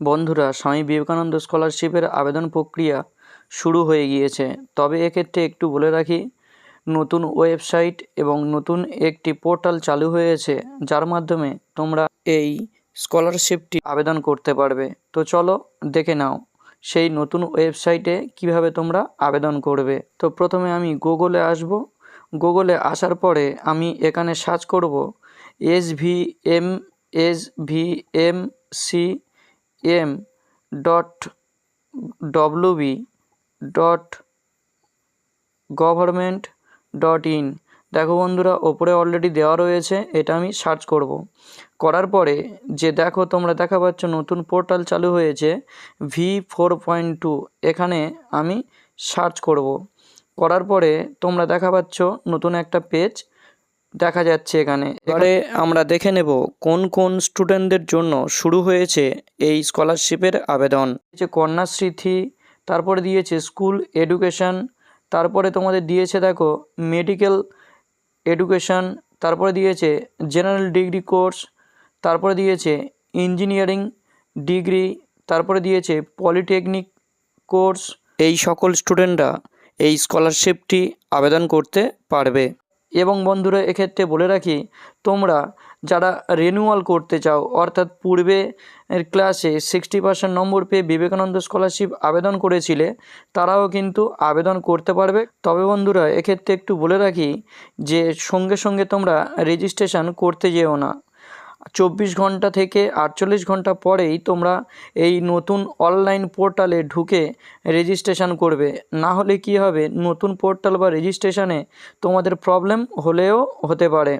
বন্ধুরা, স্বামী বিবেকানন্দ স্কলারশিপের আবেদন প্রক্রিয়া শুরু হয়ে গিয়েছে। তবে এক্ষেত্রে একটু বলে রাখি, নতুন ওয়েবসাইট এবং নতুন একটি পোর্টাল চালু হয়েছে, যার মাধ্যমে তোমরা এই স্কলারশিপটি আবেদন করতে পারবে। তো চলো দেখে নাও, সেই নতুন ওয়েবসাইটে কীভাবে তোমরা আবেদন করবে। তো প্রথমে আমি গুগলে আসব। গুগলে আসার পরে আমি এখানে সার্চ করব, S V M, S V M C M dot WB dot government dot in দেখো বন্ধুরা, ওপরে অলরেডি দেওয়া রয়েছে, এটা আমি সার্চ করব। করার পরে যে দেখো তোমরা দেখা পাচ্ছ নতুন পোর্টাল চালু হয়েছে ভি ফোর পয়েন্ট টু এখানে আমি সার্চ করব। করার পরে তোমরা দেখা পাচ্ছ নতুন একটা পেজ দেখা যাচ্ছে এখানে। এবারে আমরা দেখে নেব কোন কোন স্টুডেন্টদের জন্য শুরু হয়েছে এই স্কলারশিপের আবেদন। যে কন্যাস্মৃতি তারপরে দিয়েছে স্কুল এডুকেশন তারপরে তোমাদের দিয়েছে দেখো মেডিকেল এডুকেশন তারপরে দিয়েছে জেনারেল ডিগ্রি কোর্স তারপরে দিয়েছে ইঞ্জিনিয়ারিং ডিগ্রি তারপরে দিয়েছে পলিটেকনিক কোর্স। এই সকল স্টুডেন্টরা এই স্কলারশিপটি আবেদন করতে পারবে। এবং বন্ধুরা, এক্ষেত্রে বলে রাখি, তোমরা যারা রেনুয়াল করতে চাও, অর্থাৎ পূর্বে ক্লাসে সিক্সটি পার্সেন্ট নম্বর পেয়ে বিবেকানন্দ স্কলারশিপ আবেদন করেছিলে, তারাও কিন্তু আবেদন করতে পারবে। তবে বন্ধুরা, এক্ষেত্রে একটু বলে রাখি যে, সঙ্গে সঙ্গে তোমরা রেজিস্ট্রেশন করতে যেও না। চব্বিশ ঘণ্টা থেকে আটচল্লিশ ঘণ্টা পরেই তোমরা এই নতুন অনলাইন পোর্টালে ঢুকে রেজিস্ট্রেশন করবে। না হলে কি হবে? নতুন পোর্টাল বা রেজিস্ট্রেশনে তোমাদের প্রবলেম হলেও হতে পারে।